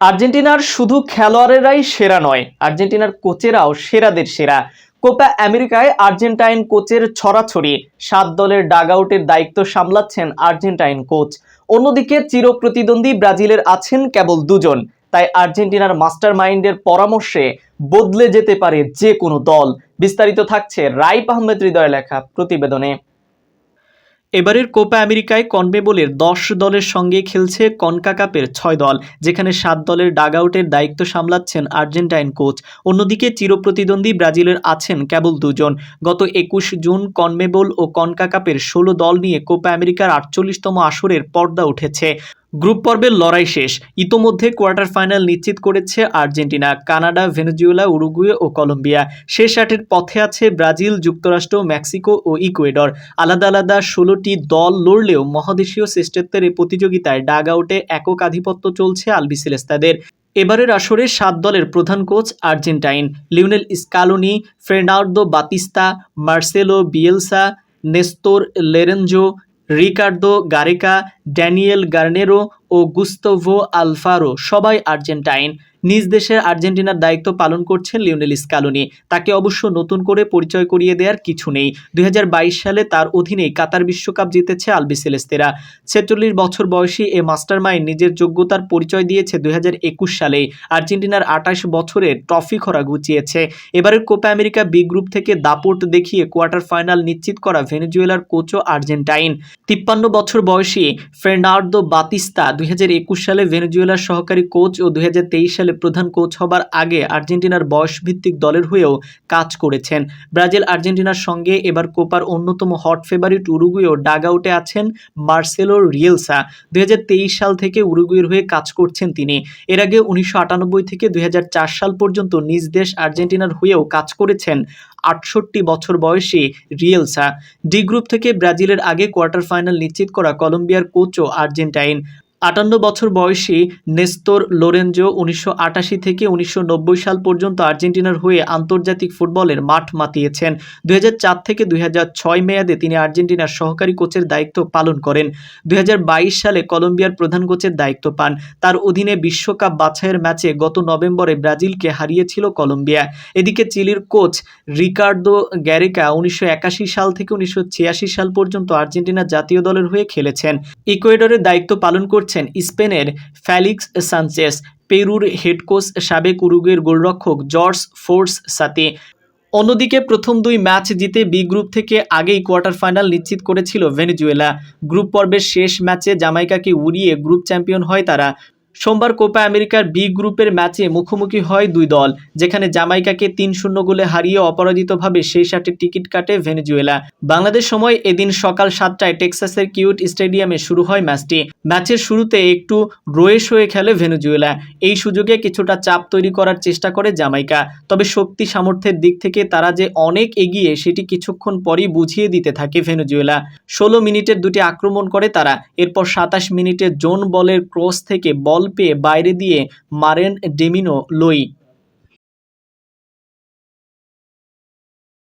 আর্জেন্টিনার শুধু খেলোয়াড়েরাই সেরা নয়, আর্জেন্টিনার কোচেরাও সেরাদের সেরা। কোপা আমেরিকায় আর্জেন্টাইন কোচের ছড়াছড়ি, সাত দলের ডাগআউটের দায়িত্ব সামলাচ্ছেন আর্জেন্টাইন কোচ। অন্যদিকে চিরপ্রতিদ্বন্দ্বী ব্রাজিলের আছেন কেবল দুজন, তাই আর্জেন্টিনার মাস্টার মাইন্ডের পরামর্শে বদলে যেতে পারে যে কোনো দল। বিস্তারিত থাকছে রাইপ আহমেদ হৃদয় লেখা প্রতিবেদনে। এবারের কোপা আমেরিকায় কনমেবলের দশ দলের সঙ্গে খেলছে কনকাকাপের ছয় দল, যেখানে সাত দলের ডাগআউটের দায়িত্ব সামলাচ্ছেন আর্জেন্টাইন কোচ। অন্যদিকে চিরপ্রতিদ্বন্দ্বী ব্রাজিলের আছেন কেবল দুজন। গত একুশ জুন কনমেবল ও কনকাকাপের ষোলো দল নিয়ে কোপা আমেরিকার আটচল্লিশতম আসরের পর্দা উঠেছে। গ্রুপ পর্বের লড়াই শেষ। ইতোমধ্যে কোয়ার্টার ফাইনাল নিশ্চিত করেছে আর্জেন্টিনা, কানাডা, ভেনেজুয়েলা, উরুগুয়ে ও কলম্বিয়া। শেষ আটের পথে আছে ব্রাজিল, যুক্তরাষ্ট্র, মেক্সিকো ও ইকুয়েডর। আলাদা আলাদা ষোলোটি দল লড়লেও মহাদেশীয় শ্রেষ্ঠত্বের এই প্রতিযোগিতায় ডাগ আউটে একক আধিপত্য চলছে আলবিসেলেস্তাদের। এবারের আসরে সাত দলের প্রধান coach Argentine. Lionel Scaloni Fernando Batista, Marcelo Bielsa, Nestor Lorenzo Ricardo Gareca Daniel Garnero ও গুস্তভো আলফারো, সবাই আর্জেন্টাইন। নিজ দেশের আর্জেন্টিনার দায়িত্ব পালন করছেন লিওনেল স্কালোনি। তাকে অবশ্য নতুন করে পরিচয় করিয়ে দেওয়ার কিছু নেই। দুই হাজার বাইশ সালে তার অধীনেই কাতার বিশ্বকাপ জিতেছে আলবিসেলেস্তেরা ছেচল্লিশ বছর বয়সী এ মাস্টারমাইন্ড নিজের যোগ্যতার পরিচয় দিয়েছে দু হাজার একুশ সালে আর্জেন্টিনার আঠাশ বছরের ট্রফি খরা ঘুচিয়েছে এবারের কোপা আমেরিকা বি গ্রুপ থেকে দাপট দেখিয়ে কোয়ার্টার ফাইনাল নিশ্চিত করা ভেনেজুয়েলার কোচও আর্জেন্টাইন। তিপ্পান্ন বছর বয়সী ফের্নার্দো বাতিস্তা দুই হাজার একুশ সালে ভেনেজুয়েলার সহকারী কোচ ও দুই হাজার তেইশ সালে প্রধান কোচ হবার আগে আর্জেন্টিনার বয়সভিত্তিক দলের হয়েও কাজ করেছেন। ব্রাজিল আর্জেন্টিনার সঙ্গে এবার কোপার অন্যতম হট ফেভারিট উরুগুয়েও ডাগ আউটে আছেন মার্সেলো রিয়েলসা। দুই হাজার তেইশ সাল থেকে উরুগুয়ের হয়ে কাজ করছেন তিনি। এর আগে উনিশশো আটানব্বই থেকে দুই হাজার চার সাল পর্যন্ত নিজ দেশ আর্জেন্টিনার হয়েও কাজ করেছেন আটষট্টি বছর বয়সী রিয়েলসা। ডি গ্রুপ থেকে ব্রাজিলের আগে কোয়ার্টার ফাইনাল নিশ্চিত করা কলম্বিয়ার কোচও আর্জেন্টাইন। আটান্ন বছর বয়সী নেস্তোর লোরেঞ্জো উনিশশো থেকে উনিশশো নব্বই সাল পর্যন্ত আর্জেন্টিনার হয়ে আন্তর্জাতিক ফুটবলের মাঠ মাতিয়েছেন। দুই হাজার চার থেকে দুই হাজার ছয় মেয়াদে তিনি আর্জেন্টিনার সহকারী কোচের দায়িত্ব পালন করেন। দুই হাজার বাইশ সালে কলম্বিয়ার প্রধান কোচের দায়িত্ব পান। তার অধীনে বিশ্বকাপ বাছাইয়ের ম্যাচে গত নভেম্বরে ব্রাজিলকে হারিয়েছিল কলম্বিয়া। এদিকে চিলির কোচ রিকার্দো গ্যারেকা উনিশশো একাশি সাল থেকে উনিশশো ছিয়াশি সাল পর্যন্ত আর্জেন্টিনা জাতীয় দলের হয়ে খেলেছেন। ইকুয়েডরের দায়িত্ব পালন করছেন স্পেনের ফ্যালিক্স সানচেস, পেরুর হেড কোচ সাবেক উরুগের গোলরক্ষক জর্জ ফোর্স সাথে। অন্যদিকে প্রথম দুই ম্যাচ জিতে বি গ্রুপ থেকে আগেই কোয়ার্টার ফাইনাল নিশ্চিত করেছিল ভেনিজুয়েলা। গ্রুপ পর্বের শেষ ম্যাচে জামাইকাকে উড়িয়ে গ্রুপ চ্যাম্পিয়ন হয় তারা। সোমবার কোপা আমেরিকার বি গ্রুপের ম্যাচে মুখোমুখি হয় দুই দল, যেখানে জামাইকাকে তিন শূন্য গোলে হারিয়ে অপরাজিতভাবে সেই সাথে টিকিট কাটে ভেনেজুয়েলা। বাংলাদেশ সময় এদিন সকাল সাতটায় টেক্সাসের কিউট স্টেডিয়ামে শুরু হয় ম্যাচটি। ম্যাচের শুরুতে একটু রোয়েশ হয়ে খেলে ভেনেজুয়েলা। এই সুযোগে কিছুটা চাপ তৈরি করার চেষ্টা করে জামাইকা। তবে শক্তি সামর্থ্যের দিক থেকে তারা যে অনেক এগিয়ে, সেটি কিছুক্ষণ পরই বুঝিয়ে দিতে থাকে ভেনেজুয়েলা। ষোলো মিনিটের দুটি আক্রমণ করে তারা। এরপর সাতাশ মিনিটে জোন বলের ক্রস থেকে বল পেয়ে বাইরে দিয়ে মারেন ডেমিনো লই।